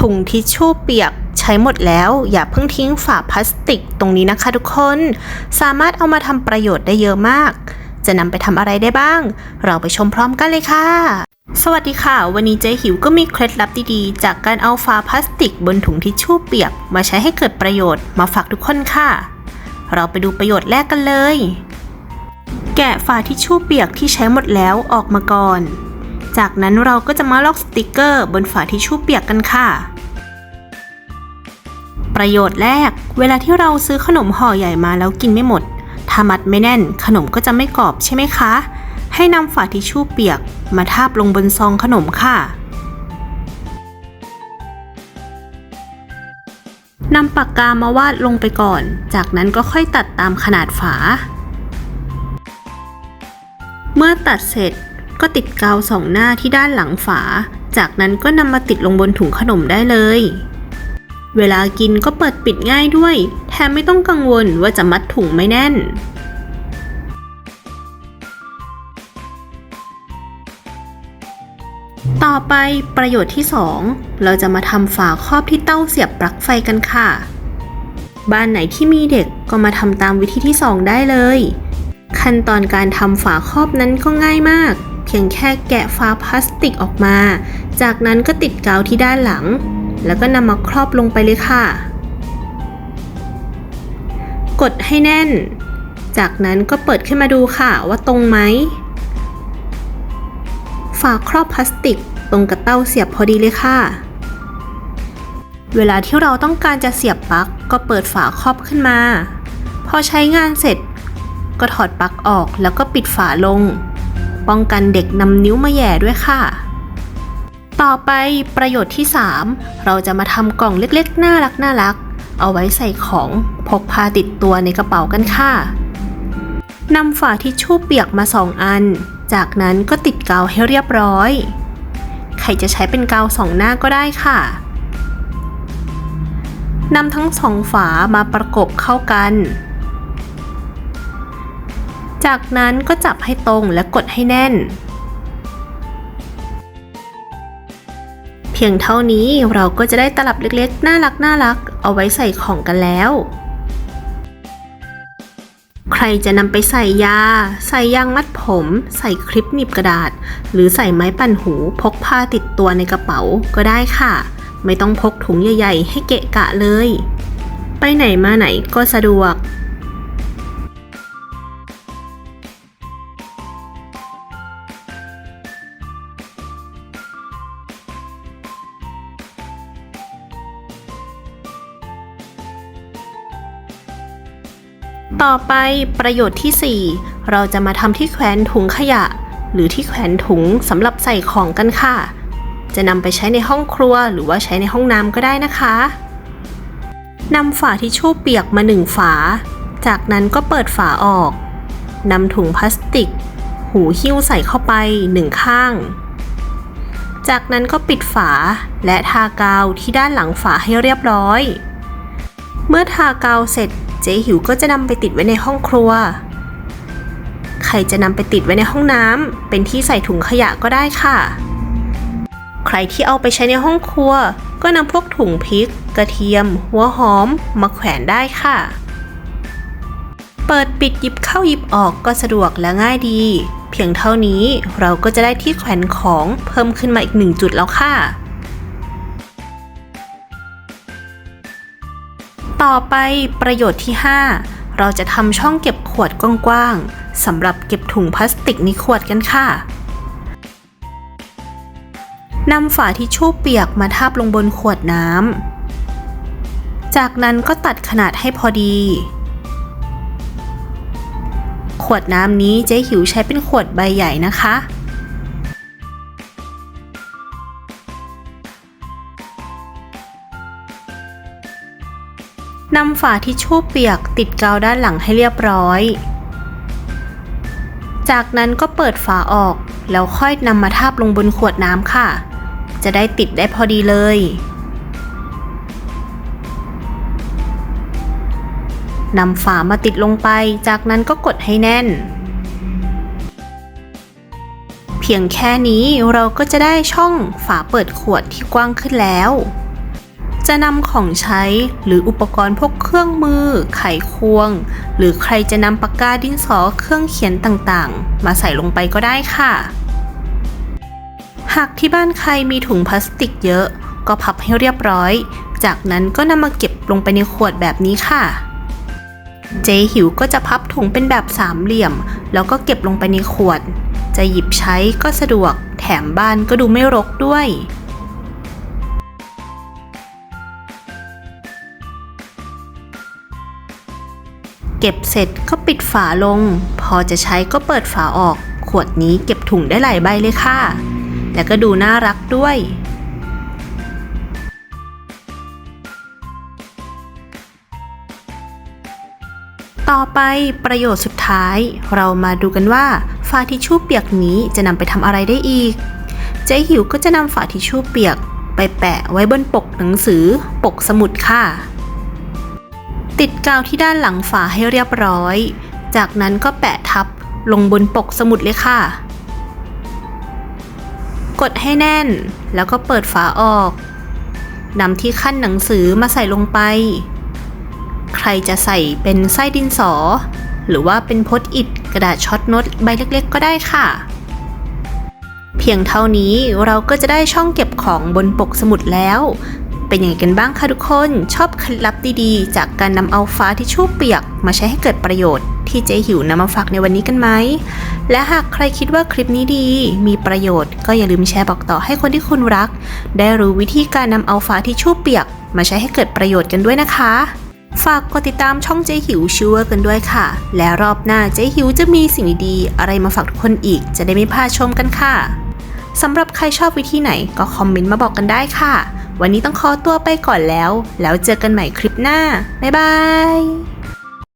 ถุงทิชชู่เปียกใช้หมดแล้วอย่าเพิ่งทิ้งฝาพลาสติกตรงนี้นะคะทุกคน สามารถเอามาทำประโยชน์ได้เยอะมาก จะนำไปทำอะไรได้บ้าง เราไปชมพร้อมกันเลยค่ะ สวัสดีค่ะ วันนี้เจ๊หิวก็มีเคล็ดลับดีๆ จากการเอาฝาพลาสติกบนถุงทิชชู่เปียก มาใช้ให้เกิดประโยชน์มาฝากทุกคนค่ะ เราไปดูประโยชน์แรกกันเลย แกะฝาทิชชู่เปียกที่ใช้หมดแล้วออกมาก่อน จากนั้นเราก็จะมาลอกสติกเกอร์บนฝาทิชชู่เปียกกันค่ะ ประโยชน์แรก เวลาที่เราซื้อขนมห่อใหญ่มาแล้วกินไม่หมด ถ้ามัดไม่แน่น ขนมก็จะไม่กรอบใช่ไหมคะ ให้นำฝาทิชชู่เปียก มาทาบลงบนซองขนมค่ะนำปากกามาวาดลงไปก่อน จากนั้นก็ค่อยตัดตามขนาดฝา เมื่อตัดเสร็จ ก็ติดกาวสองหน้าที่ด้านหลังฝา จากนั้นก็นำมาติดลงบนถุงขนมได้เลย เวลากินก็เปิดปิดง่ายด้วย แถมไม่ต้องกังวลว่าจะมัดถุงไม่แน่นต่อไปประโยชน์ที่ 2 เราจะมาทำฝาครอบที่เต้าเสียบปลั๊กไฟกันค่ะ บ้านไหนที่มีเด็กก็มาทำตามวิธีที่ 2 ได้เลย ขั้นตอนการทำฝาครอบนั้นก็ง่ายมาก พียงแค่แกะฝาพลาสติกออกมา จากนั้นก็ติดกาวที่ด้านหลัง แล้วก็นำมาครอบลงไปเลยค่ะ กดให้แน่น จากนั้นก็เปิดขึ้นมาดูค่ะว่าตรงไหม ฝาครอบพลาสติกตรงกับเต้าเสียบพอดีเลยค่ะ เวลาที่เราต้องการจะเสียบปลั๊กก็เปิดฝาครอบขึ้นมา พอใช้งานเสร็จ ก็ถอดปลั๊กออกแล้วก็ปิดฝาลง ป้องกันเด็กนำนิ้วมาแย่ด้วยค่ะ ต่อไปประโยชน์ที่ 3 เราจะมาทำกล่องเล็กๆ น่ารักน่ารัก เอาไว้ใส่ของพกพาติดตัวในกระเป๋ากันค่ะนำฝาทิชชู่เปียกมา2อัน จากนั้นก็ติดกาวให้เรียบร้อย ใครจะใช้เป็นกาวสองหน้าก็ได้ค่ะนำทั้งสองฝามาประกบเข้ากัน จากนั้นก็จับให้ตรงและกดให้แน่น เพียงเท่านี้เราก็จะได้ตลับเล็กๆ น่ารักน่ารักเอาไว้ใส่ของกันแล้ว ใครจะนำไปใส่ยา ใส่ยางมัดผม ใส่คลิปหนีบกระดาษ หรือใส่ไม้ปั่นหูพกพาติดตัวในกระเป๋าก็ได้ค่ะ ไม่ต้องพกถุงใหญ่ ๆ ให้เกะกะเลย ไปไหนมาไหนก็สะดวก ต่อไปประโยชน์ที่ 4 เราจะมาทำที่แขวนถุงขยะ หรือที่แขวนถุงสำหรับใส่ของกันค่ะ จะนำไปใช้ในห้องครัวหรือว่าใช้ในห้องน้ำก็ได้นะคะนำฝาทิชชู่เปียกมาหนึ่งฝา จากนั้นก็เปิดฝาออกนำถุงพลาสติก หูหิ้วใส่เข้าไปหนึ่งข้าง จากนั้นก็ปิดฝาและทากาวที่ด้านหลังฝาให้เรียบร้อย เมื่อทากาวเสร็จ เจ๊หิวก็จะนำไปติดไว้ในห้องครัว ใครจะนำไปติดไว้ในห้องน้ำเป็นที่ใส่ถุงขยะก็ได้ค่ะ ใครที่เอาไปใช้ในห้องครัว ก็นำพวกถุงพริก กระเทียม หัวหอม มาแขวนได้ค่ะ เปิดปิดหยิบเข้าหยิบออกก็สะดวกและง่ายดี เพียงเท่านี้เราก็จะได้ที่แขวนของเพิ่มขึ้นมาอีกหนึ่งจุดแล้วค่ะ ต่อไปประโยชน์ที่ 5 เราจะทำช่องเก็บขวดกว้างๆสำหรับเก็บถุงพลาสติกในขวดกันค่ะนำฝาทิชชู่เปียกมาทาบลงบนขวดน้ำ จากนั้นก็ตัดขนาดให้พอดี ขวดน้ำนี้เจ๊หิวใช้เป็นขวดใบใหญ่นะคะ นำฝาทิชชู่เปียกติดกาวด้านหลังให้เรียบร้อย จากนั้นก็เปิดฝาออกแล้วค่อยนำมาทาบลงบนขวดน้ำค่ะ จะได้ติดได้พอดีเลย นำฝามาติดลงไป จากนั้นก็กดให้แน่น เพียงแค่นี้เราก็จะได้ช่องฝาเปิดขวดที่กว้างขึ้นแล้ว จะนำของใช้หรืออุปกรณ์พวกเครื่องมือ ไขควง หรือใครจะนำปากกาดินสอเครื่องเขียนต่างๆ มาใส่ลงไปก็ได้ค่ะ หากที่บ้านใครมีถุงพลาสติกเยอะ ก็พับให้เรียบร้อย จากนั้นก็นำมาเก็บลงไปในขวดแบบนี้ค่ะ เจหิวก็จะพับถุงเป็นแบบสามเหลี่ยม แล้วก็เก็บลงไปในขวด จะหยิบใช้ก็สะดวก แถมบ้านก็ดูไม่รกด้วย เก็บเสร็จก็ปิดฝาลง พอจะใช้ก็เปิดฝาออก ขวดนี้เก็บถุงได้หลายใบเลยค่ะ แล้วก็ดูน่ารักด้วย ต่อไปประโยชน์สุดท้ายเรามาดูกันว่าฝาทิชชู่เปียกนี้จะนำไปทำอะไรได้อีก เจ๊หิวก็จะนำฝาทิชชู่เปียก ไปแปะไว้บนปกหนังสือปกสมุดค่ะ ติดกาวที่ด้านหลังฝาให้เรียบร้อย จากนั้นก็แปะทับลงบนปกสมุดเลยค่ะ กดให้แน่นแล้วก็เปิดฝาออกนำที่ขั้นหนังสือมาใส่ลงไป ใครจะใส่เป็นไส้ดินสอ หรือว่าเป็นพสต์อิทกระดาษช็อตโน้ตใบเล็กๆ ก็ได้ค่ะ เพียงเท่านี้เราก็จะได้ช่องเก็บของบนปกสมุดแล้ว เป็นยังไงกันบ้างคะทุกคน ชอบเคล็ดลับดีๆ จากการนำเอาฟ้าทิชชู่เปียก มาใช้ให้เกิดประโยชน์ ที่เจ๊หิวนำมาฝากในวันนี้กันไหม และหากใครคิดว่าคลิปนี้ดี มีประโยชน์ ก็อย่าลืมแชร์บอกต่อให้คนที่คุณรัก ได้รู้วิธีการนำเอาฟ้าทิชชู่เปียก มาใช้ให้เกิดประโยชน์กันด้วยนะคะฝากกดติดตามช่องเจ๊หิวชัวร์กันด้วยค่ะ และรอบหน้าเจ๊หิวจะมีสิ่งดีๆอะไรมาฝากทุกคนอีก จะได้ไม่พลาดชมกันค่ะ สำหรับใครชอบวิธีไหนก็คอมเมนต์มาบอกกันได้ค่ะ วันนี้ต้องขอตัวไปก่อนแล้ว แล้วเจอกันใหม่คลิปหน้า บ๊ายบาย